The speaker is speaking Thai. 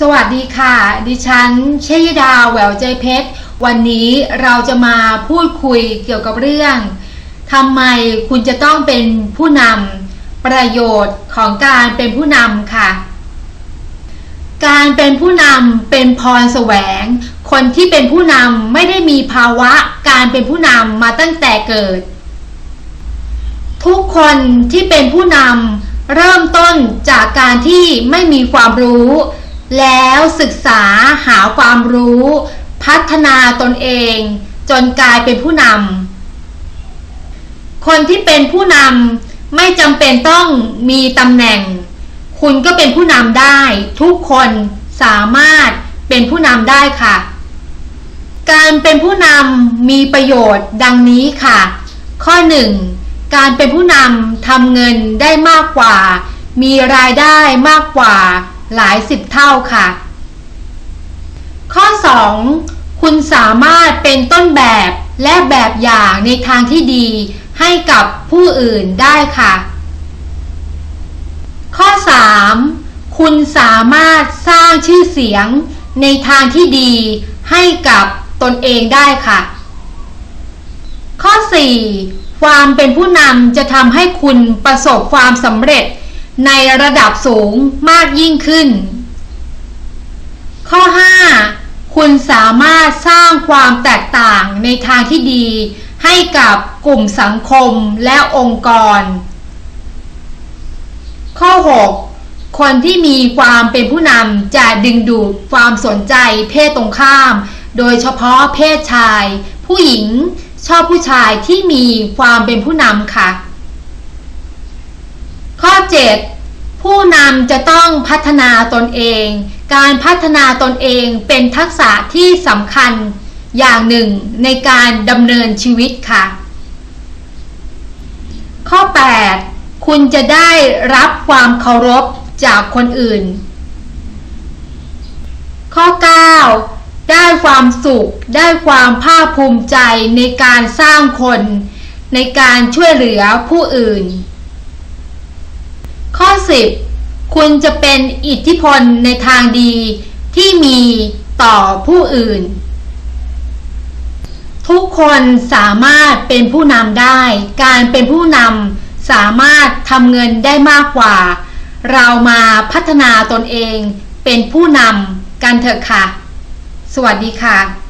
สวัสดีค่ะ ดิฉันชยดาแหววใจเพชร วันนี้เราจะมาพูดคุยเกี่ยวกับเรื่องทำไมคุณจะต้องเป็นผู้นำประโยชน์ของการเป็นผู้นำค่ะ การเป็นผู้นำเป็นพรแสวง คนที่เป็นผู้นำไม่ได้มีภาวะการเป็นผู้นำมาตั้งแต่เกิด ทุกคนที่เป็นผู้นำเริ่มต้นจากการที่ไม่มีความรู้ แล้วศึกษาหาความรู้ พัฒนาตนเอง จนกลายเป็นผู้นำคนที่เป็นผู้นำไม่จำเป็นต้องมีตำแหน่ง คุณก็เป็นผู้นำได้ ทุกคนสามารถเป็นผู้นำได้ค่ะ การเป็นผู้นำมีประโยชน์ดังนี้ค่ะ ข้อ 1. การเป็นผู้นำทำเงินได้มากกว่า มีรายได้มากกว่า หลายสิบเท่าค่ะ ข้อ 2. คุณสามารถเป็นต้นแบบและแบบอย่างในทางที่ดีให้กับผู้อื่นได้ค่ะ ข้อ 3. คุณสามารถสร้างชื่อเสียงในทางที่ดีให้กับตนเองได้ค่ะ ข้อ 4. ความเป็นผู้นำจะทำให้คุณประสบความสำเร็จ ในระดับสูงมากยิ่งขึ้น ข้อ 5. คุณสามารถสร้างความแตกต่างในทางที่ดีให้กับกลุ่มสังคมและองค์กร ข้อ 6. คนที่มีความเป็นผู้นำจะดึงดูดความสนใจเพศตรงข้าม โดยเฉพาะเพศชาย ผู้หญิงชอบผู้ชายที่มีความเป็นผู้นำค่ะ ข้อ 7. ผู้นำจะต้องพัฒนาตนเอง การพัฒนาตนเองเป็นทักษะที่สำคัญอย่างหนึ่งในการดำเนินชีวิตค่ะ ข้อ 8. คุณจะได้รับความเคารพจากคนอื่น ข้อ 9. ได้ความสุข ได้ความภาคภูมิใจในการสร้างคน ในการช่วยเหลือผู้อื่น 90 คุณจะเป็นอิทธิพลในทางดีที่มีต่อผู้อื่น ทุกคนสามารถเป็นผู้นำได้ การเป็นผู้นำสามารถทำเงินได้มากกว่า เรามาพัฒนาตนเองเป็นผู้นำกันเถอะค่ะ สวัสดีค่ะ